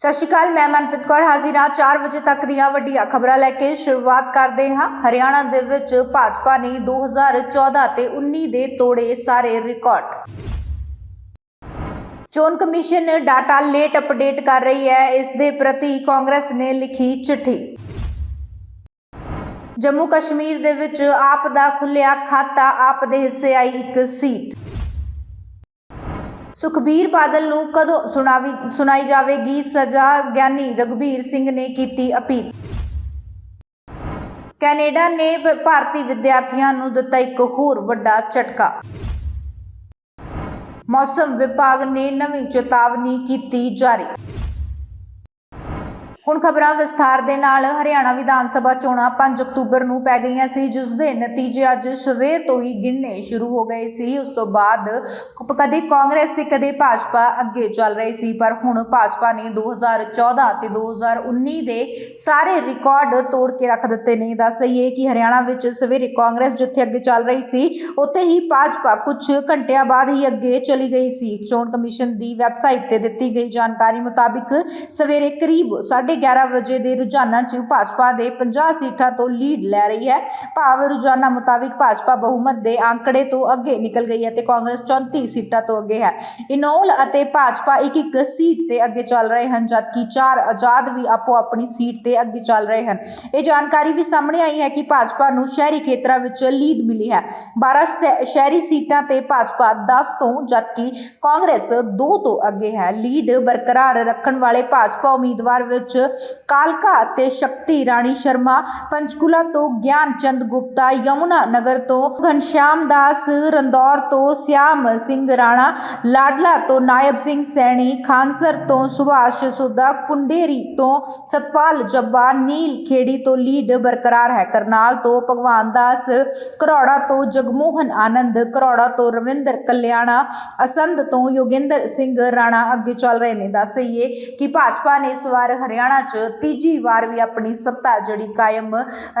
ਸਤਿ ਸ਼੍ਰੀ ਅਕਾਲ, ਮੈਂ ਮਨਪ੍ਰੀਤ ਕੌਰ ਹਾਜ਼ਰ ਹਾਂ 4 ਵਜੇ ਤੱਕ ਦੀਆਂ ਵੱਡੀਆਂ ਖਬਰਾਂ ਲੈ ਕੇ ਸ਼ੁਰੂਆਤ ਕਰਦੇ ਹਾਂ। ਹਰਿਆਣਾ ਦੇ ਵਿੱਚ ਭਾਜਪਾ ਨੇ 2014 ਤੇ 19 ਦੇ ਤੋੜੇ ਸਾਰੇ ਰਿਕਾਰਡ। ਚੋਣ ਕਮਿਸ਼ਨ ਡਾਟਾ ਲੇਟ ਅਪਡੇਟ ਕਰ ਰਹੀ ਹੈ, ਇਸ ਦੇ ਪ੍ਰਤੀ ਕਾਂਗਰਸ ਨੇ ਲਿਖੀ ਚਿੱਠੀ। ਜੰਮੂ ਕਸ਼ਮੀਰ ਦੇ ਵਿੱਚ ਆਪ ਦਾ ਖੁੱਲਿਆ ਖਾਤਾ, ਆਪ ਦੇ ਹਿੱਸੇ ਆਈ ਇੱਕ ਸੀਟ। ਸੁਖਬੀਰ ਬਾਦਲ ਨੂੰ ਕਦੋਂ ਸੁਣਾਵੀ ਸੁਣਾਈ ਜਾਵੇਗੀ ਸਜ਼ਾ? ਗਿਆਨੀ ਰਗਵੀਰ ਸਿੰਘ ਨੇ ਕੀਤੀ ਅਪੀਲ। ਕੈਨੇਡਾ ਨੇ ਭਾਰਤੀ ਵਿਦਿਆਰਥੀਆਂ ਨੂੰ ਦਿੱਤਾ ਇੱਕ ਹੋਰ ਵੱਡਾ ਝਟਕਾ। ਮੌਸਮ ਵਿਭਾਗ ਨੇ ਨਵੀਂ ਚੇਤਾਵਨੀ ਕੀਤੀ ਜਾਰੀ। ਹੁਣ ਖਬਰਾਂ ਵਿਸਥਾਰ ਦੇ ਨਾਲ, ਹਰਿਆਣਾ ਵਿਧਾਨ ਸਭਾ ਚੋਣਾਂ 5 ਅਕਤੂਬਰ ਨੂੰ ਪੈ ਗਈਆਂ ਸੀ, ਜਿਸ ਦੇ ਨਤੀਜੇ ਅੱਜ ਸਵੇਰ ਤੋਂ ਹੀ ਗਿਣਨੇ ਸ਼ੁਰੂ ਹੋ ਗਏ ਸੀ। ਉਸ ਤੋਂ ਬਾਅਦ ਕਦੇ ਕਾਂਗਰਸ ਤੇ ਕਦੇ ਭਾਜਪਾ ਅੱਗੇ ਚੱਲ ਰਹੀ ਸੀ, ਪਰ ਹੁਣ ਭਾਜਪਾ ਨੇ 2014 ਤੇ 2019 ਦੇ ਸਾਰੇ ਰਿਕਾਰਡ ਤੋੜ ਕੇ ਰੱਖ ਦਿੱਤੇ ਨੇ। ਦੱਸ ਦੱਸਈਏ ਕਿ ਹਰਿਆਣਾ ਵਿੱਚ ਸਵੇਰੇ ਕਾਂਗਰਸ ਜਿੱਥੇ ਅੱਗੇ ਚੱਲ ਰਹੀ ਸੀ, ਉੱਥੇ ਹੀ ਭਾਜਪਾ ਕੁਝ ਘੰਟਿਆਂ ਬਾਅਦ ਹੀ ਅੱਗੇ ਚਲੀ ਗਈ ਸੀ। ਚੋਣ ਕਮਿਸ਼ਨ ਦੀ ਵੈਬਸਾਈਟ ਤੇ ਦਿੱਤੀ ਗਈ ਜਾਣਕਾਰੀ ਮੁਤਾਬਿਕ ਸਵੇਰੇ ਕਰੀਬ 11:30 ਵਜੇ ਦੇ ਰੁਝਾਨਾਂ 'ਚ ਭਾਜਪਾ ਦੇ 50 ਸੀਟਾਂ ਤੋਂ ਲੀਡ ਲੈ ਰਹੀ ਹੈ। ਭਾਵ ਰੁਝਾਨਾਂ ਮੁਤਾਬਿਕ ਭਾਜਪਾ ਬਹੁਮਤ ਦੇ ਆંકੜੇ ਤੋਂ ਅੱਗੇ ਨਿਕਲ ਗਈ ਹੈ ਤੇ ਕਾਂਗਰਸ 34 ਸੀਟਾਂ ਤੋਂ ਅੱਗੇ ਹੈ। ਇਨੋਲ ਅਤੇ ਭਾਜਪਾ ਇੱਕ ਇੱਕ ਸੀਟ ਤੇ ਅੱਗੇ ਚੱਲ ਰਹੇ ਹਨ, ਜਦਕਿ ਚਾਰ ਆਜ਼ਾਦ ਵੀ ਆਪੋ ਆਪਣੀ ਸੀਟ ਤੇ ਅੱਗੇ ਚੱਲ ਰਹੇ ਹਨ। ਇਹ ਜਾਣਕਾਰੀ ਵੀ ਸਾਹਮਣੇ ਆਈ ਹੈ ਕਿ ਭਾਜਪਾ ਨੂੰ ਸ਼ਹਿਰੀ ਖੇਤਰਾਂ ਵਿੱਚ ਲੀਡ ਮਿਲੀ ਹੈ। 12 ਸ਼ਹਿ- ਸ਼ਹਿਰੀ ਸੀਟਾਂ ਤੇ ਭਾਜਪਾ 10 ਤੋਂ, ਜਦਕਿ ਕਾਂਗਰਸ 2 ਤੋਂ ਅੱਗੇ ਹੈ। ਲੀਡ ਬਰਕਰਾਰ ਰੱਖਣ ਵਾਲੇ ਭਾਜਪਾ ਉਮੀਦਵਾਰ ਵਿੱਚ ਕਾਲਕਾ ਅਤੇ ਸ਼ਕਤੀ ਰਾਣੀ ਸ਼ਰਮਾ ਪੰਚਕੂਲਾ ਤੋਂ ਗਿਆਨ ਚੰਦ ਗੁਪਤਾ, ਯਮੁਨਾ ਨਗਰ ਤੋਂ ਘਨਸ਼ਿਆਮ ਦਾਸ, ਰੰਦੌਰ ਤੋਂ ਸਿਆਮ ਸਿੰਘ ਰਾਣਾ, ਲਾਡਲਾ ਤੋਂ ਨਾਇਬ ਸਿੰਘ ਸੈਣੀ, ਖਾਨਸਰ ਤੋਂ ਸੁਭਾਸ਼ ਸੁਦਾ ਕੁੰਡੇਰੀ ਤੋਂ ਸਤਪਾਲ ਜੱਬਾ ਨੀਲ ਖੇੜੀ ਤੋਂ ਲੀਡ ਬਰਕਰਾਰ ਹੈ। ਕਰਨਾਲ ਤੋਂ ਭਗਵਾਨ ਦਾਸ, ਕਰੌੜਾ ਤੋਂ ਜਗਮੋਹਨ ਆਨੰਦ, ਕਰੌੜਾ ਤੋਂ ਰਵਿੰਦਰ ਕਲਿਆਣਾ ਅਸੰਦ ਤੋਂ ਯੋਗਿੰਦਰ ਸਿੰਘ ਰਾਣਾ ਅੱਗੇ ਚੱਲ ਰਹੇ ਨੇ। ਦੱਸਈਏ ਕਿ ਭਾਜਪਾ ਨੇ ਇਸ ਵਾਰ ਹਰਿਆਣਾ 'ਚ ਤੀਜੀ ਵਾਰ ਵੀ ਆਪਣੀ ਸੱਤਾ ਜਿਹੜੀ ਕਾਇਮ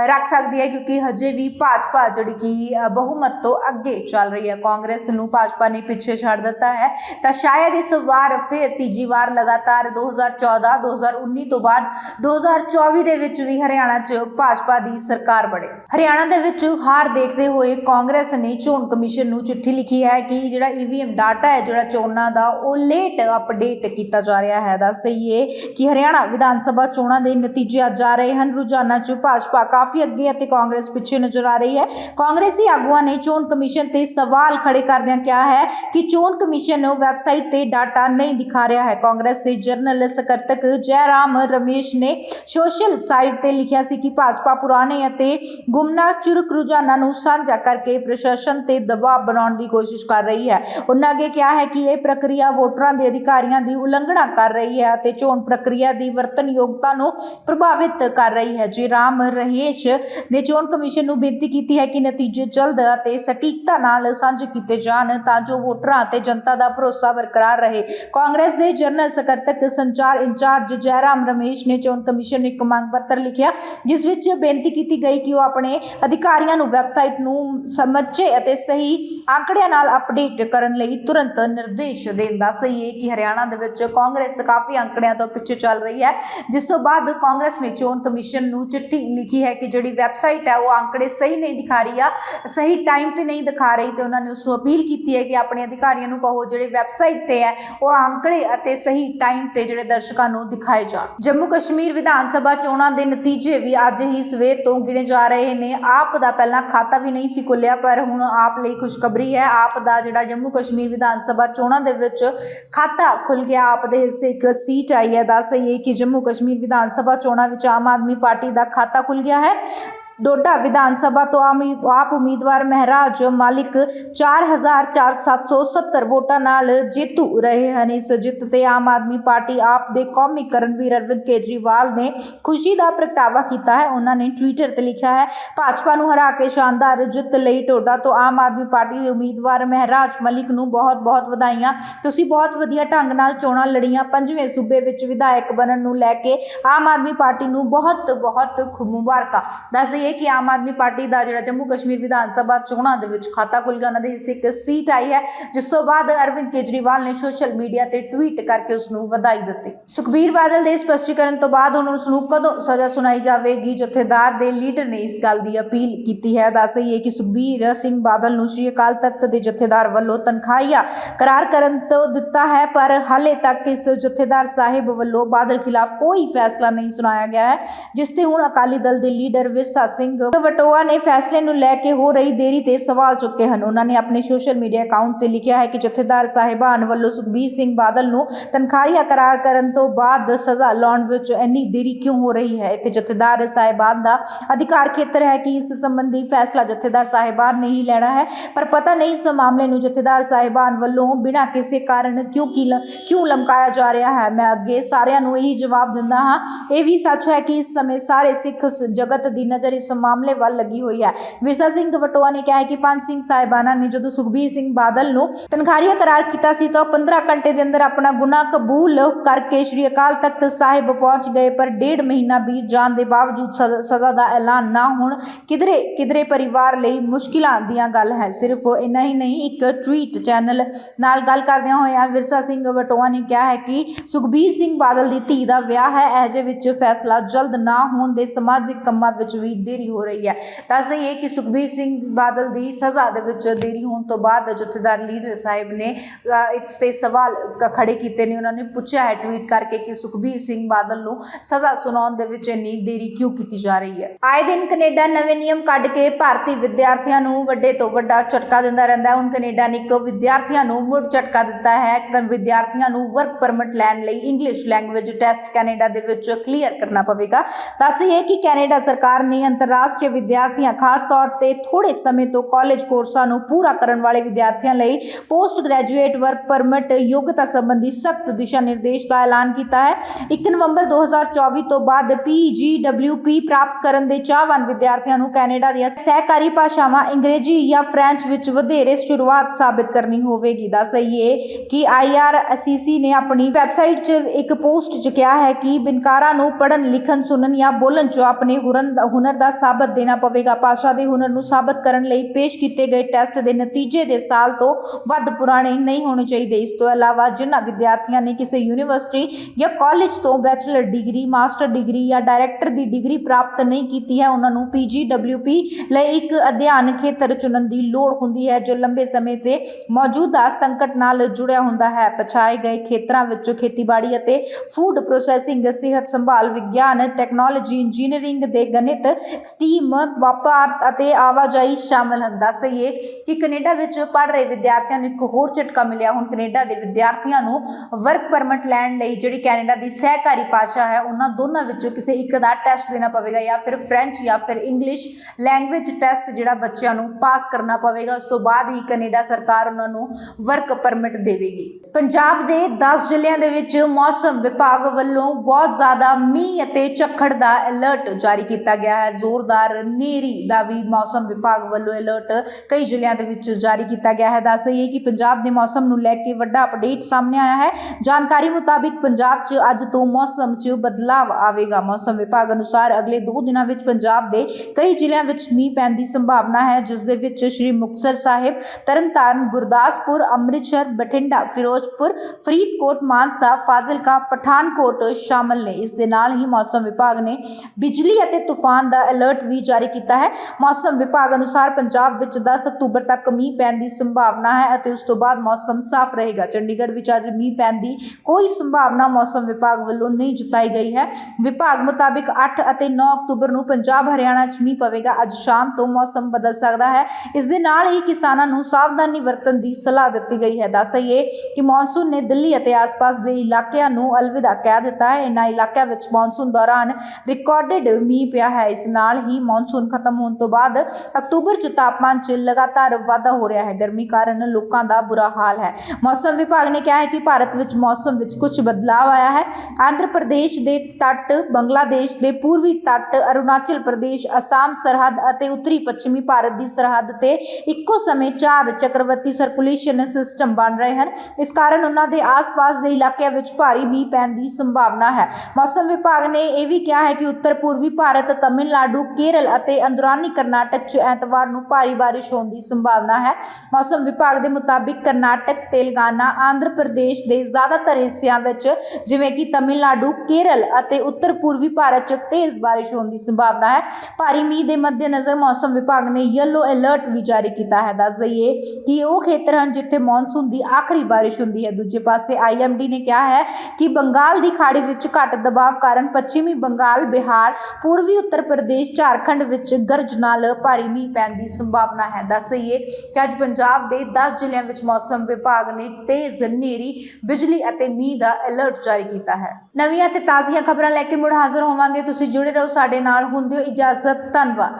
ਰੱਖ ਸਕਦੀ ਹੈ ਕਿਉਂਕਿ ਹਜੇ ਵੀ ਭਾਜਪਾ ਜਿਹੜੀ ਕਿ ਅ, ਬਹੁਮਤ ਤੋਂ ਅੱਗੇ ਚੱਲ ਰਹੀ ਹੈ। ਕਾਂਗਰਸ ਨੂੰ ਭਾਜਪਾ ਨੇ ਪਿੱਛੇ ਛੱਡ ਦਿੱਤਾ ਹੈ। ਤਾਂ ਸ਼ਾਇਦ ਇਸ ਵਾਰ ਫਿਰ ਤੀਜੀ ਵਾਰ ਲਗਾਤਾਰ 2014 2019 ਤੋਂ ਬਾਅਦ 2024 ਦੇ ਵਿੱਚ ਵੀ ਹਰਿਆਣਾ 'ਚ ਭਾਜਪਾ ਦੀ ਸਰਕਾਰ ਬਣੇ। ਹਰਿਆਣਾ ਦੇ ਵਿੱਚ ਹਾਰ ਦੇਖਦੇ ਹੋਏ ਕਾਂਗਰਸ ਨੇ ਚੋਣ ਕਮਿਸ਼ਨ ਨੂੰ ਚਿੱਠੀ ਲਿਖੀ ਹੈ ਕਿ ਜਿਹੜਾ ਈਵੀਐਮ ਡਾਟਾ ਹੈ ਜਿਹੜਾ ਚੋਣਾਂ ਦਾ ਉਹ ਲੇਟ ਅਪਡੇਟ ਕੀਤਾ ਜਾ ਰਿਹਾ ਹੈ। ਦੱਸ ਦੱਸਈਏ ਕਿ ਹਰਿਆਣਾ ਵਿਧਾਨ ਸਭਾ ਚੋਣਾਂ ਦੇ ਨਤੀਜੇ ਅੱਜ ਆ ਰਹੇ ਹਨ। ਰੁਝਾਨਾਂ 'ਚ ਭਾਜਪਾ ਕਾਫੀ ਅੱਗੇ ਅਤੇ ਕਾਂਗਰਸ ਪਿੱਛੇ ਨਜ਼ਰ ਆ ਰਹੀ ਹੈ। ਕਾਂਗਰਸੀ ਆਗੂਆਂ ਨੇ ਚੋਣ ਕਮਿਸ਼ਨ ਤੇ ਸਵਾਲ ਖੜੇ ਕਰਦਿਆਂ ਕਿਹਾ ਹੈ ਕਿ ਚੋਣ ਕਮਿਸ਼ਨ ਵੈਬਸਾਈਟ ਤੇ ਡਾਟਾ ਨਹੀਂ ਦਿਖਾ ਰਿਹਾ ਹੈ। ਕਾਂਗਰਸ ਦੇ ਜਨਰਲ ਸਕੱਤਰ ਜੈਰਾਮ ਰਮੇਸ਼ ਨੇ ਸੋਸ਼ਲ ਸਾਈਟ ਤੇ ਲਿਖਿਆ ਸੀ ਕਿ ਭਾਜਪਾ ਪੁਰਾਣੇ ਅਤੇ ਗੁੰਮਨਾਮ ਚੁਰਕ ਰੁਝਾਨਾਂ ਨੂੰ ਸਾਂਝਾ ਕਰਕੇ ਪ੍ਰਸ਼ਾਸਨ ਤੇ ਦਬਾਅ ਬਣਾਉਣ ਦੀ ਕੋਸ਼ਿਸ਼ ਕਰ ਰਹੀ ਹੈ। ਉਹਨਾਂ ਅੱਗੇ ਕਿਹਾ ਹੈ ਕਿ ਇਹ ਪ੍ਰਕਿਰਿਆ ਵੋਟਰਾਂ ਦੇ ਅਧਿਕਾਰੀਆਂ ਦੀ ਉਲੰਘਣਾ ਕਰ ਰਹੀ ਹੈ ਅਤੇ ਚੋਣ ਪ੍ਰਕਿਰਿਆ ਦੀ ਯੋਗਤਾ ਨੂੰ ਪ੍ਰਭਾਵਿਤ ਕਰ ਰਹੀ ਹੈ। ਜੀ, ਰਾਮ ਰਹੇਸ਼ ਨੇ ਚੋਣ ਕਮਿਸ਼ਨ ਨੂੰ ਬੇਨਤੀ ਕੀਤੀ ਹੈ ਕਿ ਨਤੀਜੇ ਜਲਦ ਅਤੇ ਸਟੀਕਤਾ ਨਾਲ ਸਾਂਝੇ ਕੀਤੇ ਜਾਣ ਤਾਂ ਜੋ ਵੋਟਰਾਂ ਅਤੇ ਜਨਤਾ ਦਾ ਭਰੋਸਾ ਬਰਕਰਾਰ ਰਹੇ। ਕਾਂਗਰਸ ਦੇ ਜਨਰਲ ਸਕੱਤਰ ਸੰਚਾਰ ਇੰਚਾਰਜ ਜੈਰਾਮ ਰਮੇਸ਼ ਨੇ ਚੋਣ ਕਮਿਸ਼ਨ ਨੂੰ ਇੱਕ ਮੰਗ ਪੱਤਰ ਲਿਖਿਆ, ਜਿਸ ਵਿੱਚ ਬੇਨਤੀ ਕੀਤੀ ਗਈ ਕਿ ਉਹ ਆਪਣੇ ਅਧਿਕਾਰੀਆਂ ਨੂੰ ਵੈਬਸਾਈਟ ਨੂੰ ਸਮੱਝੇ ਅਤੇ ਸਹੀ ਆંકੜਿਆਂ ਨਾਲ ਅਪਡੇਟ ਕਰਨ ਲਈ ਤੁਰੰਤ ਨਿਰਦੇਸ਼ ਦੇਣ ਦਾ ਸਹੀ ਹੈ ਕਿ ਹਰਿਆਣਾ ਦੇ ਵਿੱਚ ਕਾਂਗਰਸ ਕਾਫੀ ਅੰਕੜਿਆਂ ਤੋਂ ਪਿੱਛੇ ਚੱਲ ਰਹੀ ਹੈ। ਜਿਸ ਤੋਂ ਬਾਅਦ ਕਾਂਗਰਸ ਨੇ ਚੋਣ ਕਮਿਸ਼ਨ ਨੂੰ ਚਿੱਠੀ ਲਿਖੀ ਹੈ ਕਿ ਜਿਹੜੀ ਵੈਬਸਾਈਟ ਹੈ, ਉਹ ਅੰਕੜੇ ਸਹੀ ਨਹੀਂ ਦਿਖਾ ਰਹੀ ਆ, ਸਹੀ ਟਾਈਮ ਤੇ ਨਹੀਂ ਦਿਖਾ ਰਹੀ ਤੇ ਉਹਨਾਂ ਨੇ ਉਸ ਨੂੰ ਅਪੀਲ ਕੀਤੀ ਹੈ ਕਿ ਆਪਣੇ ਅਧਿਕਾਰੀਆਂ ਨੂੰ ਕਹੋ ਜਿਹੜੇ ਵੈਬਸਾਈਟ ਤੇ ਹੈ, ਉਹ ਅੰਕੜੇ ਅਤੇ ਸਹੀ ਟਾਈਮ ਤੇ ਜਿਹੜੇ ਦਰਸ਼ਕਾਂ ਨੂੰ ਦਿਖਾਏ ਜਾਣ। ਜੰਮੂ ਕਸ਼ਮੀਰ ਵਿਧਾਨ ਸਭਾ ਚੋਣਾਂ ਦੇ ਨਤੀਜੇ ਵੀ ਅੱਜ ਹੀ ਸਵੇਰ ਤੋਂ ਗਿਣੇ ਜਾ ਰਹੇ ਨੇ। ਆਪ ਦਾ ਪਹਿਲਾਂ ਖਾਤਾ ਵੀ ਨਹੀਂ ਸੀ ਖੁੱਲਿਆ, ਪਰ ਹੁਣ ਆਪ ਲਈ ਖੁਸ਼ਖਬਰੀ ਹੈ। ਆਪ ਦਾ ਜਿਹੜਾ ਜੰਮੂ ਕਸ਼ਮੀਰ ਵਿਧਾਨ ਸਭਾ ਚੋਣਾਂ ਦੇ ਵਿੱਚ ਖਾਤਾ ਖੁੱਲ ਗਿਆ, ਆਪ ਦੇ ਹਿੱਸੇ ਇੱਕ ਸੀਟ ਆਈ ਹੈ। ਦੱਸ ਇਹ ਕਿ ਜੰਮੂ ਕਸ਼ਮੀਰ ਵਿਧਾਨ ਸਭਾ ਚੋਣਾਂ ਵਿੱਚ ਆਮ ਆਦਮੀ ਪਾਰਟੀ ਦਾ ਖਾਤਾ ਖੁੱਲ ਗਿਆ ਹੈ। ਡੋਡਾ ਵਿਧਾਨ ਸਭਾ ਤੋਂ ਆਮ ਆਪ ਉਮੀਦਵਾਰ ਮਹਿਰਾਜ ਮਾਲਿਕ 4770 ਵੋਟਾਂ ਨਾਲ ਜੇਤੂ ਰਹੇ ਹਨ। ਇਸ ਜਿੱਤ ਤੇ ਆਮ ਆਦਮੀ ਪਾਰਟੀ ਆਪ ਦੇ ਕੌਮੀ ਕਰਨਵੀਰ ਅਰਵਿੰਦ ਕੇਜਰੀਵਾਲ ਨੇ ਖੁਸ਼ੀ ਦਾ ਪ੍ਰਗਟਾਵਾ ਕੀਤਾ ਹੈ। ਉਹਨਾਂ ਨੇ ਟਵਿੱਟਰ ਤੇ ਲਿਖਿਆ ਹੈ, ਭਾਜਪਾ ਨੂੰ ਹਰਾ ਕੇ ਸ਼ਾਨਦਾਰ ਜਿੱਤ ਲਈ ਟੋਡਾ ਤੋਂ ਆਮ ਆਦਮੀ ਪਾਰਟੀ ਦੇ ਉਮੀਦਵਾਰ ਮਹਿਰਾਜ ਮਲਿਕ ਨੂੰ ਬਹੁਤ-ਬਹੁਤ ਵਧਾਈਆਂ। ਤੁਸੀਂ ਬਹੁਤ ਵਧੀਆ ਢੰਗ ਨਾਲ ਚੋਣਾਂ ਲੜੀਆਂ। ਪੰਜਵੇਂ ਸੂਬੇ ਵਿੱਚ ਵਿਧਾਇਕ ਬਣਨ ਨੂੰ ਲੈ ਕੇ ਆਮ ਆਦਮੀ ਪਾਰਟੀ ਨੂੰ ਬਹੁਤ-ਬਹੁਤ ਮੁਬਾਰਕਾਂ। ਦੱਸ ਦਈਏ ਦਈਏ ਕਿ ਆਮ ਆਦਮੀ ਪਾਰਟੀ ਦਾ ਜਿਹੜਾ ਜੰਮੂ ਕਸ਼ਮੀਰ ਵਿਧਾਨ ਸਭਾ ਚੋਣਾਂ ਦੇ ਵਿੱਚ ਖਾਤਾ ਖੁੱਲ ਗਿਆ, ਉਹਨਾਂ ਦੇ ਹਿੱਸੇ ਇੱਕ ਸੀਟ ਆਈ ਹੈ, ਜਿਸ ਤੋਂ ਬਾਅਦ ਅਰਵਿੰਦ ਕੇਜਰੀਵਾਲ ਨੇ ਸੋਸ਼ਲ ਮੀਡੀਆ ਤੇ ਟਵੀਟ ਕਰਕੇ ਉਸ ਨੂੰ ਵਧਾਈ ਦਿੱਤੀ। ਸੁਖਬੀਰ ਬਾਦਲ ਦੇ ਸਪਸ਼ਟੀਕਰਨ ਤੋਂ ਬਾਅਦ ਹੁਣ ਨੂੰ ਕਦੋਂ ਸਜ਼ਾ ਸੁਣਾਈ ਜਾਵੇਗੀ? ਜਥੇਦਾਰ ਦੇ ਲੀਡਰ ਨੇ ਇਸ ਗੱਲ ਦੀ ਅਪੀਲ ਕੀਤੀ ਹੈ। ਦੱਸਈਏ ਕਿ ਸੁਖਬੀਰ ਸਿੰਘ ਬਾਦਲ ਨੂੰ ਸ਼੍ਰੀ ਅਕਾਲ ਤਖਤ ਦੇ ਜਥੇਦਾਰ ਵੱਲੋਂ ਤਨਖਾਹੀਆ ਕਰਾਰ ਕਰਨ ਤੋਂ ਦਿੱਤਾ ਹੈ, ਪਰ ਹਾਲੇ ਤੱਕ ਇਸ ਜਥੇਦਾਰ ਸਾਹਿਬ ਵੱਲੋਂ ਬਾਦਲ ਖਿਲਾਫ ਕੋਈ ਫੈਸਲਾ ਨਹੀਂ ਸੁਣਾਇਆ ਗਿਆ ਹੈ, ਜਿਸ ਤੇ ਹੁਣ ਅਕਾਲੀ ਦਲ ਦੇ ਲੀਡਰ ਵਿਰਸਾ ਸਿੰਘ। ਵਟੋਆ ਨੇ ਫੈਸਲੇ ਨੂੰ ਲੈ ਕੇ ਹੋ ਰਹੀ ਦੇਰੀ ਤੇ ਸਵਾਲ ਚੁੱਕੇ ਹਨ। ਉਹਨਾਂ ਨੇ ਆਪਣੇ ਸੋਸ਼ਲ ਮੀਡੀਆ ਅਕਾਊਂਟ ਤੇ ਲਿਖਿਆ ਹੈ ਕਿ ਜਥੇਦਾਰ ਸਾਹਿਬਾਨ ਵੱਲੋਂ ਸੁਖਬੀਰ ਸਿੰਘ ਬਾਦਲ ਨੂੰ ਤਨਖਾਹੀਆ ਕਰਾਰ ਕਰਨ ਤੋਂ ਬਾਅਦ ਸਜ਼ਾ ਲਾਉਣ ਵਿੱਚ ਇੰਨੀ ਦੇਰੀ ਕਿਉਂ ਹੋ ਰਹੀ ਹੈ? ਇੱਥੇ ਜਥੇਦਾਰ ਸਾਹਿਬਾਨ ਦਾ ਅਧਿਕਾਰ ਖੇਤਰ ਹੈ ਕਿ ਇਸ ਸੰਬੰਧੀ ਫੈਸਲਾ ਜਥੇਦਾਰ ਸਾਹਿਬਾਨ ਨੇ ਹੀ ਲੈਣਾ ਹੈ। ਪਰ ਪਤਾ ਨਹੀਂ ਇਸ ਮਾਮਲੇ ਨੂੰ ਜਥੇਦਾਰ ਸਾਹਿਬਾਨ ਵੱਲੋਂ ਬਿਨਾਂ ਕਿਸੇ ਕਾਰਨ ਕਿਉਂ ਕੀ ਕਿਉਂ ਲਮਕਾਇਆ ਜਾ ਰਿਹਾ ਹੈ? ਮੈਂ ਅੱਗੇ ਸਾਰਿਆਂ ਨੂੰ ਇਹੀ ਜਵਾਬ ਦਿੰਦਾ ਹਾਂ। ਇਹ ਵੀ ਸੱਚ ਹੈ ਕਿ ਇਸ ਸਮੇਂ ਸਾਰੇ ਸਿੱਖ ਜਗਤ ਦੀ ਨਜ਼ਰ ਇਸ ਮਾਮਲੇ ਵੱਲ ਲੱਗੀ ਹੋਈ ਹੈ। ਵਿਰਸਾ ਸਿੰਘ ਵਟੋਆ ਨੇ ਕਿਹਾ ਹੈ ਕਿ ਪੰਜ ਸਿੰਘ ਸਾਹਿਬਾਨਾਂ ਨੇ ਜਦੋਂ ਸੁਖਬੀਰ ਸਿੰਘ ਬਾਦਲ ਨੂੰ ਤਨਖਾਹੀਆ ਕਰਾਰ ਕੀਤਾ ਸੀ ਤਾਂ 15 ਘੰਟੇ ਦੇ ਅੰਦਰ ਆਪਣਾ ਗੁਨਾਹ ਕਬੂਲ ਕਰਕੇ ਸ਼੍ਰੀ ਅਕਾਲ ਤਖਤ ਸਾਹਿਬ ਪਹੁੰਚ ਗਏ, ਪਰ ਡੇਢ ਮਹੀਨਾ ਬੀਤ ਜਾਣ ਦੇ ਬਾਵਜੂਦ ਸਜ਼ਾ- ਦਾ ਐਲਾਨ ਨਾ ਹੋਣ ਕਿਧਰੇ ਕਿਧਰੇ ਪਰਿਵਾਰ ਲਈ ਮੁਸ਼ਕਿਲਾਂ ਦੀਆਂ ਗੱਲ ਹੈ। ਸਿਰਫ ਇੰਨਾ ਹੀ ਨਹੀਂ, ਇੱਕ ਟਵੀਟ ਚੈਨਲ ਨਾਲ ਗੱਲ ਕਰਦਿਆਂ ਹੋਇਆ ਵਿਰਸਾ ਸਿੰਘ ਵਟੋਆ ਨੇ ਕਿਹਾ ਹੈ ਕਿ ਸੁਖਬੀਰ ਸਿੰਘ ਬਾਦਲ ਦੀ ਧੀ ਦਾ ਵਿਆਹ ਹੈ ਅਜੇ ਵਿੱਚ ਫੈਸਲਾ ਜਲਦ ਨਾ ਹੋਣ ਦੇ ਸਮਾਜਿਕ ਕੰਮਾਂ ਵਿੱਚ ਵੀ ਦੇਰੀ ਹੋ ਰਹੀ ਹੈ। ਤਾਂ ਸਹੀ ਕਿ ਸੁਖਬੀਰ ਸਿੰਘ ਬਾਦਲ ਦੀ ਸਜ਼ਾ ਦੇ ਵਿੱਚ ਦੇਰੀ ਹੋਣ ਤੋਂ ਬਾਅਦ ਜਥੇਦਾਰ ਲੀਡਰ ਸਾਹਿਬ ਨੇ ਇਸ ਤੇ ਸਵਾਲ ਖੜੇ ਕੀਤੇ ਨੇ। ਉਹਨਾਂ ਨੇ ਪੁੱਛਿਆ ਹੈ, ਟਵੀਟ ਕਰਕੇ ਕਿ ਸੁਖਬੀਰ ਸਿੰਘ ਬਾਦਲ ਨੂੰ ਸਜ਼ਾ ਸੁਣਾਉਣ ਦੇ ਵਿੱਚ ਇੰਨੀ ਦੇਰੀ ਕਿਉਂ ਕੀਤੀ ਜਾ ਰਹੀ ਹੈ? ਆਏ ਦਿਨ ਕੈਨੇਡਾ ਨਵੇਂ ਨਿਯਮ ਕੱਢ ਕੇ ਭਾਰਤੀ ਵਿਦਿਆਰਥੀਆਂ ਨੂੰ ਵੱਡੇ ਤੋਂ ਵੱਡਾ ਝਟਕਾ ਦਿੰਦਾ ਰਹਿੰਦਾ ਹੈ। ਹੁਣ ਕੈਨੇਡਾ ਨੇ ਇੱਕ ਵਿਦਿਆਰਥੀਆਂ ਨੂੰ ਮੁੜ ਝਟਕਾ ਦਿੱਤਾ ਹੈ। ਕਿ ਵਿਦਿਆਰਥੀਆਂ ਨੂੰ ਵਰਕ ਪਰਮਿਟ ਲੈਣ ਲਈ ਇੰਗਲਿਸ਼ ਲੈਂਗੁਏਜ ਟੈਸਟ ਕੈਨੇਡਾ ਦੇ ਵਿੱਚ ਕਲੀਅਰ ਕਰਨਾ ਪਵੇਗਾ, ਦੱਸ ਇਹ ਕਿ ਕੈਨੇਡਾ ਸਰਕਾਰ ਨੇ ਅੰਤਰਰਾਸ਼ਟਰੀ ਵਿਦਿਆਰਥੀਆਂ, ਖਾਸ ਤੌਰ ਤੇ ਥੋੜੇ ਸਮੇਂ ਤੋਂ ਕਾਲਜ ਕੋਰਸਾਂ ਨੂੰ ਪੂਰਾ ਕਰਨ ਵਾਲੇ ਵਿਦਿਆਰਥੀਆਂ ਲਈ ਪੋਸਟ ਗ੍ਰੈਜੂਏਟ ਵਰਕ ਪਰਮਿਟ ਯੋਗਤਾ ਸੰਬੰਧੀ ਸਖਤ ਦਿਸ਼ਾ ਨਿਰਦੇਸ਼ ਦਾ ਐਲਾਨ ਕੀਤਾ ਹੈ। 1 ਨਵੰਬਰ 2024 ਤੋਂ ਬਾਅਦ PGWP ਪ੍ਰਾਪਤ ਕਰਨ ਦੇ ਚਾਹਵਾਨ ਵਿਦਿਆਰਥੀਆਂ ਨੂੰ ਕੈਨੇਡਾ ਦੀਆਂ ਸਹਿਕਾਰੀ ਭਾਸ਼ਾਵਾਂ, ਅੰਗਰੇਜ਼ੀ ਜਾਂ ਫ੍ਰੈਂਚ ਵਿੱਚ ਵਧੇਰੇ ਸ਼ੁਰੂਆਤ ਸਾਬਿਤ ਕਰਨੀ ਹੋਵੇਗੀ। ਦੱਸ ਸਹੀਏ ਕਿ IRCC ਨੇ ਆਪਣੀ ਵੈਬਸਾਈਟ 'ਚ ਇੱਕ ਪੋਸਟ 'ਚ ਕਿਹਾ ਹੈ ਕਿ ਬਿਨਕਾਰਾਂ ਨੂੰ ਪੜ੍ਹਨ, ਲਿਖਣ, ਸੁਣਨ ਜਾਂ ਬੋਲਣ 'ਚ ਆਪਣੇ ਹੁਰਨ ਹੁਨਰ ਦਾ ਸਾਬਤ ਦੇਣਾ ਪਵੇਗਾ। ਭਾਸ਼ਾ ਦੇ ਹੁਨਰ ਨੂੰ ਸਾਬਤ ਕਰਨ ਲਈ ਪੇਸ਼ ਕੀਤੇ ਗਏ ਟੈਸਟ ਦੇ ਨਤੀਜੇ ਦੇ ਸਾਲ ਤੋਂ ਵੱਧ ਪੁਰਾਣੇ ਨਹੀਂ ਹੋਣੇ ਚਾਹੀਦੇ। ਇਸ ਤੋਂ ਇਲਾਵਾ ਜਿਨ੍ਹਾਂ ਵਿਦਿਆਰਥੀਆਂ ਨੇ ਕਿਸੇ ਯੂਨੀਵਰਸਿਟੀ ਜਾਂ ਕਾਲਜ ਤੋਂ ਬੈਚਲਰ ਡਿਗਰੀ, ਮਾਸਟਰ ਡਿਗਰੀ ਜਾਂ ਡਾਇਰੈਕਟਰ ਦੀ ਡਿਗਰੀ ਪ੍ਰਾਪਤ ਨਹੀਂ ਕੀਤੀ ਹੈ, ਉਹਨਾਂ ਨੂੰ PGWP ਲਈ ਇੱਕ ਅਧਿਐਨ ਖੇਤਰ ਚੁਣਨ ਦੀ ਲੋੜ ਹੁੰਦੀ ਹੈ, ਜੋ ਲੰਬੇ ਸਮੇਂ ਤੇ ਮੌਜੂਦਾ ਸੰਕਟ ਨਾਲ ਜੁੜਿਆ ਹੁੰਦਾ ਹੈ। ਪਛਾਏ ਗਏ ਖੇਤਰਾਂ ਵਿੱਚੋਂ ਖੇਤੀਬਾੜੀ ਅਤੇ ਫੂਡ ਪ੍ਰੋਸੈਸਿੰਗ ਸਿਹਤ ਸੰਭਾਲ ਵਿਗਿਆਨ ਟੈਕਨੋਲੋਜੀ ਇੰਜੀਨੀਅਰਿੰਗ ਦੇ ਗਣਿਤ ਸਟੀਮ ਵਪਾਰ ਅਤੇ ਆਵਾਜਾਈ ਸ਼ਾਮਲ ਹਨ। ਦੱਸ ਦੱਸਈਏ ਕਿ ਕੈਨੇਡਾ ਵਿੱਚ ਪੜ੍ਹ ਰਹੇ ਵਿਦਿਆਰਥੀਆਂ ਨੂੰ ਇੱਕ ਹੋਰ ਝਟਕਾ ਮਿਲਿਆ। ਹੁਣ ਕੈਨੇਡਾ ਦੇ ਵਿਦਿਆਰਥੀਆਂ ਨੂੰ ਵਰਕ ਪਰਮਿਟ ਲੈਣ ਲਈ ਜਿਹੜੀ ਕੈਨੇਡਾ ਦੀ ਸਹਿਕਾਰੀ ਭਾਸ਼ਾ ਹੈ, ਉਹਨਾਂ ਦੋਨਾਂ ਵਿੱਚੋਂ ਕਿਸੇ ਇੱਕ ਦਾ ਟੈਸਟ ਦੇਣਾ ਪਵੇਗਾ ਜਾਂ ਫਿਰ ਫ੍ਰੈਂਚ ਜਾਂ ਫਿਰ ਇੰਗਲਿਸ਼ ਲੈਂਗੁਏਜ ਟੈਸਟ ਜਿਹੜਾ ਬੱਚਿਆਂ ਨੂੰ ਪਾਸ ਕਰਨਾ ਪਵੇਗਾ। ਉਸ ਤੋਂ ਬਾਅਦ ਹੀ ਕੈਨੇਡਾ ਸਰਕਾਰ ਉਹਨਾਂ ਨੂੰ ਵਰਕ ਪਰਮਿਟ ਦੇਵੇਗੀ। ਪੰਜਾਬ ਦੇ 10 ਜ਼ਿਲ੍ਹਿਆਂ ਦੇ ਵਿੱਚ ਮੌਸਮ ਵਿਭਾਗ ਵੱਲੋਂ ਬਹੁਤ ਜ਼ਿਆਦਾ ਮੀਂਹ ਅਤੇ ਝੱਖੜ ਦਾ ਅਲਰਟ ਜਾਰੀ ਕੀਤਾ ਗਿਆ ਹੈ। ਜ਼ੋਰਦਾਰ ਹਨੇਰੀ ਦਾ ਵੀ ਮੌਸਮ ਵਿਭਾਗ ਵੱਲੋਂ ਅਲਰਟ ਕਈ ਜ਼ਿਲ੍ਹਿਆਂ ਦੇ ਵਿੱਚ ਜਾਰੀ ਕੀਤਾ ਗਿਆ ਹੈ। ਦੱਸ ਇਹ ਕਿ ਪੰਜਾਬ ਦੇ ਮੌਸਮ ਨੂੰ ਲੈ ਕੇ ਵੱਡਾ ਅਪਡੇਟ ਸਾਹਮਣੇ ਆਇਆ ਹੈ। ਜਾਣਕਾਰੀ ਮੁਤਾਬਿਕ ਪੰਜਾਬ 'ਚ ਅੱਜ ਤੋਂ ਮੌਸਮ 'ਚ ਬਦਲਾਵ ਆਵੇਗਾ। ਮੌਸਮ ਵਿਭਾਗ ਅਨੁਸਾਰ ਅਗਲੇ 2 ਦਿਨਾਂ ਵਿੱਚ ਪੰਜਾਬ ਦੇ ਕਈ ਜ਼ਿਲ੍ਹਿਆਂ ਵਿੱਚ ਮੀਂਹ ਪੈਣ ਦੀ ਸੰਭਾਵਨਾ ਹੈ, ਜਿਸ ਦੇ ਵਿੱਚ ਸ਼੍ਰੀ ਮੁਕਤਸਰ ਸਾਹਿਬ, ਤਰਨਤਾਰਨ, ਗੁਰਦਾਸਪੁਰ, ਅੰਮ੍ਰਿਤਸਰ, ਬਠਿੰਡਾ, ਫਿਰੋਜ਼ਪੁਰ, ਫਰੀਦਕੋਟ, ਮਾਨਸਾ, ਫਾਜ਼ਿਲਕਾ, ਪਠਾਨਕੋਟ ਸ਼ਾਮਲ ਨੇ। ਇਸ ਦੇ ਨਾਲ ਹੀ ਮੌਸਮ ਵਿਭਾਗ ਨੇ ਬਿਜਲੀ ਅਤੇ ਤੂਫਾਨ ਦਾ ਅਲਰਟ ਵੀ ਜਾਰੀ ਕੀਤਾ ਹੈ। ਮੌਸਮ ਵਿਭਾਗ ਅਨੁਸਾਰ ਪੰਜਾਬ ਵਿੱਚ 10 ਅਕਤੂਬਰ ਤੱਕ ਮੀਂਹ ਪੈਣ ਦੀ ਸੰਭਾਵਨਾ ਹੈ ਅਤੇ ਉਸ ਤੋਂ ਬਾਅਦ ਮੌਸਮ ਸਾਫ਼ ਰਹੇਗਾ। ਚੰਡੀਗੜ੍ਹ ਵਿੱਚ ਅੱਜ ਮੀਂਹ ਪੈਣ ਦੀ ਕੋਈ ਸੰਭਾਵਨਾ ਮੌਸਮ ਵਿਭਾਗ ਵੱਲੋਂ ਨਹੀਂ ਜਤਾਈ ਗਈ ਹੈ। ਵਿਭਾਗ ਮੁਤਾਬਿਕ 8 ਅਤੇ 9 ਅਕਤੂਬਰ ਨੂੰ ਪੰਜਾਬ ਹਰਿਆਣਾ 'ਚ ਮੀਂਹ ਪਵੇਗਾ। ਅੱਜ ਸ਼ਾਮ ਤੋਂ ਮੌਸਮ ਬਦਲ ਸਕਦਾ ਹੈ। ਇਸ ਦੇ ਨਾਲ ਹੀ ਕਿਸਾਨਾਂ ਨੂੰ ਸਾਵਧਾਨੀ ਵਰਤਣ ਦੀ ਸਲਾਹ ਦਿੱਤੀ ਗਈ ਹੈ। ਦੱਸ ਦੱਸਈਏ ਕਿ ਮੌਨਸੂਨ ਨੇ ਦਿੱਲੀ ਅਤੇ ਆਸ-ਪਾਸ ਦੇ ਇਲਾਕਿਆਂ ਨੂੰ ਅਲਵਿਦਾ ਕਹਿ ਦਿੱਤਾ ਹੈ। ਇਨ੍ਹਾਂ ਇਲਾਕਿਆਂ ਵਿੱਚ ਮੌਨਸੂਨ ਦੌਰਾਨ ਰਿਕਾਰਡਡ ਮੀਂਹ ਪਿਆ ਹੈ। ਇਸ ਨਾਲ ਹੀ ਮੌਨਸੂਨ ਖਤਮ ਹੋਣ ਤੋਂ ਬਾਅਦ ਅਕਤੂਬਰ 'ਚ ਤਾਪਮਾਨ 'ਚ ਲਗਾਤਾਰ ਵਾਧਾ ਹੋ ਰਿਹਾ ਹੈ। ਗਰਮੀ ਕਾਰਨ ਲੋਕਾਂ ਦਾ ਬੁਰਾ ਹਾਲ ਹੈ। ਮੌਸਮ ਵਿਭਾਗ ਨੇ ਕਿਹਾ ਹੈ ਕਿ ਭਾਰਤ ਵਿੱਚ ਮੌਸਮ ਵਿੱਚ ਕੁਝ ਬਦਲਾਅ ਆਇਆ ਹੈ। ਆਂਧਰ ਪ੍ਰਦੇਸ਼ ਦੇ ਤੱਟ, ਬੰਗਲਾਦੇਸ਼ ਦੇ ਪੂਰਬੀ ਤੱਟ, ਅਰੁਣਾਚਲ ਪ੍ਰਦੇਸ਼, ਅਸਾਮ ਸਰਹੱਦ ਅਤੇ ਉੱਤਰੀ ਪੱਛਮੀ ਭਾਰਤ ਦੀ ਸਰਹੱਦ ਤੇ ਇੱਕੋ ਸਮੇਂ ਚਾਰ ਚੱਕਰਵਰਤੀ ਸਰਕੂਲੇਸ਼ਨ ਸਿਸਟਮ ਬਣ ਰਹੇ ਹਨ। ਇਸ ਕਾਰਨ ਉਹਨਾਂ ਦੇ ਆਸ-ਪਾਸ ਦੇ ਇਲਾਕਿਆਂ ਵਿੱਚ ਭਾਰੀ ਮੀਂਹ ਪੈਣ ਦੀ ਸੰਭਾਵਨਾ ਹੈ। ਮੌਸਮ ਵਿਭਾਗ ਨੇ ਇਹ ਵੀ ਕਿਹਾ ਹੈ ਕਿ ਉੱਤਰ ਪੂਰਬੀ ਭਾਰਤ, ਤਮਿਲਨਾਡੂ ਤਮਿਲਨਾਡੂ ਕੇਰਲ ਅਤੇ ਅੰਦਰੂਨੀ ਕਰਨਾਟਕ 'ਚ ਐਤਵਾਰ ਨੂੰ ਭਾਰੀ ਬਾਰਿਸ਼ ਹੋਣ ਦੀ ਸੰਭਾਵਨਾ ਹੈ। ਮੌਸਮ ਵਿਭਾਗ ਦੇ ਮੁਤਾਬਿਕ ਕਰਨਾਟਕ, ਤੇਲੰਗਾਨਾ, ਆਂਧਰਾ ਪ੍ਰਦੇਸ਼ ਦੇ ਜ਼ਿਆਦਾਤਰ ਹਿੱਸਿਆਂ ਵਿੱਚ ਜਿਵੇਂ ਕਿ ਤਮਿਲਨਾਡੂ, ਕੇਰਲ ਅਤੇ ਉੱਤਰ ਪੂਰਬੀ ਭਾਰਤ 'ਚ ਤੇਜ਼ ਬਾਰਿਸ਼ ਹੋਣ ਦੀ ਸੰਭਾਵਨਾ ਹੈ। ਭਾਰੀ ਮੀਂਹ ਦੇ ਮੱਦੇਨਜ਼ਰ ਮੌਸਮ ਵਿਭਾਗ ਨੇ ਯੈਲੋ ਅਲਰਟ ਵੀ ਜਾਰੀ ਕੀਤਾ ਹੈ। ਦੱਸ ਦਈਏ ਕਿ ਉਹ ਖੇਤਰ ਹਨ ਜਿੱਥੇ ਮੌਨਸੂਨ ਦੀ ਆਖਰੀ ਬਾਰਿਸ਼ ਹੁੰਦੀ ਹੈ। ਦੂਜੇ ਪਾਸੇ ਆਈਐਮਡੀ ਨੇ ਕਿਹਾ ਹੈ ਕਿ ਬੰਗਾਲ ਦੀ ਖਾੜੀ ਵਿੱਚ ਘੱਟ ਦਬਾਅ ਕਾਰਨ ਪੱਛਮੀ ਬੰਗਾਲ, ਬਿਹਾਰ, ਪੂਰਬੀ ਉੱਤਰ ਪ੍ਰਦੇਸ਼ ਝਾਰਖੰਡ ਵਿੱਚ ਗਰਜ ਨਾਲ ਭਾਰੀ ਮੀਂਹ ਪੈਣ ਦੀ ਸੰਭਾਵਨਾ ਹੈ। ਦੱਸ ਦਈਏ ਕਿ ਅੱਜ ਪੰਜਾਬ ਦੇ 10 ਜ਼ਿਲ੍ਹਿਆਂ ਵਿੱਚ ਮੌਸਮ ਵਿਭਾਗ ਨੇ ਤੇਜ਼ ਹਨੇਰੀ, ਬਿਜਲੀ ਅਤੇ ਮੀਂਹ ਦਾ ਅਲਰਟ ਜਾਰੀ ਕੀਤਾ ਹੈ। ਨਵੀਆਂ ਤੇ ਤਾਜ਼ੀਆਂ ਖਬਰਾਂ ਲੈ ਕੇ ਮੁੜ ਹਾਜ਼ਰ ਹੋਵਾਂਗੇ। ਤੁਸੀਂ ਜੁੜੇ ਰਹੋ ਸਾਡੇ ਨਾਲ। ਹੁੰਦੇ ਹੋ ਇਜਾਜ਼ਤ। ਧੰਨਵਾਦ।